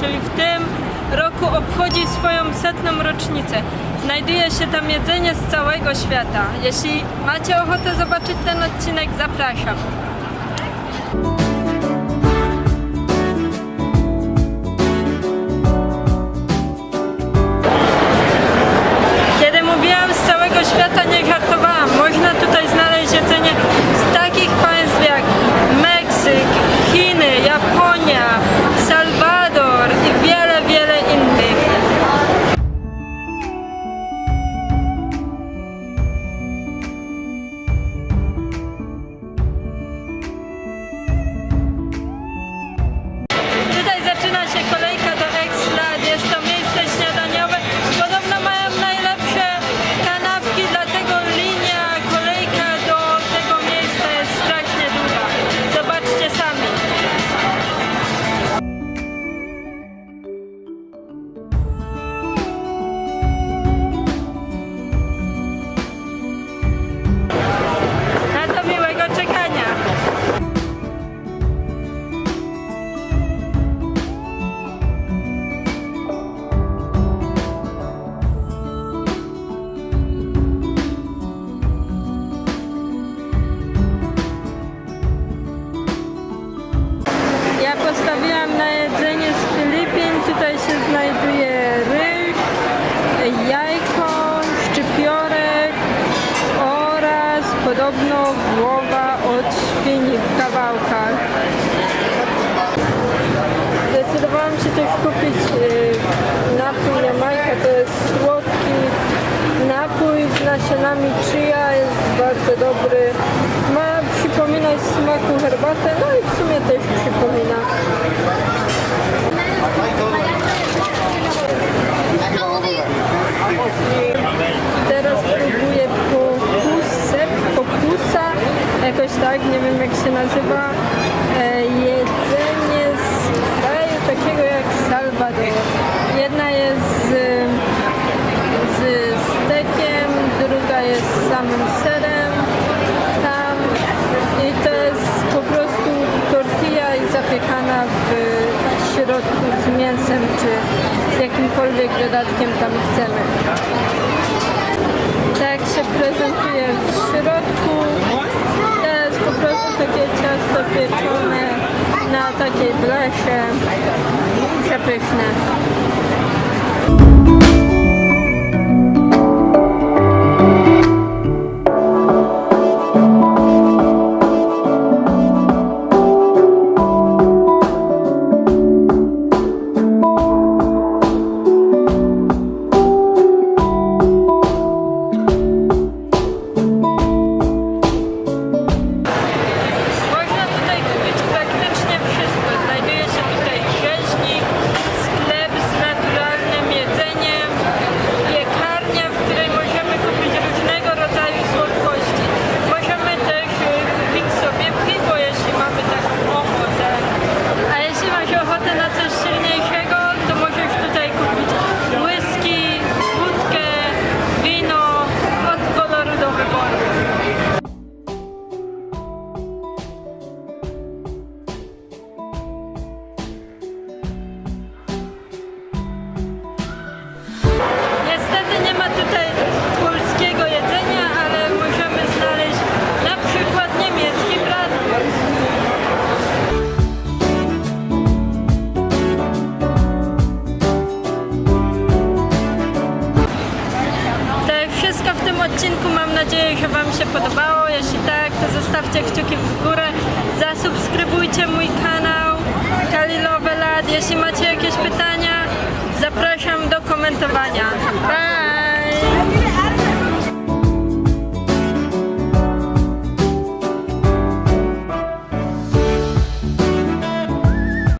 1917 roku, czyli w tym roku obchodzi swoją setną rocznicę. Znajduje się tam jedzenie z całego świata. Jeśli macie ochotę zobaczyć ten odcinek, zapraszam. Nasionami chia. Jest bardzo dobry. Ma przypominać smaku herbatę, no i w sumie też przypomina. Teraz próbuję pokusę, pokusa, jakoś tak, nie wiem jak się nazywa. E, jedzenie z kraju takiego jak Salwador. Jedna jest z, z stekiem, druga jest z samym serem tam i to jest po prostu tortilla i zapiekana w środku z mięsem czy z jakimkolwiek dodatkiem tam chcemy. Tak się prezentuje w środku. To jest po prostu takie ciasto pieczone na takiej blesze. Przepyszne. Że Wam się podobało. Jeśli tak, to zostawcie kciuki w górę. Zasubskrybujcie mój kanał Kalilowe Lat. Jeśli macie jakieś pytania, zapraszam do komentowania. Pa!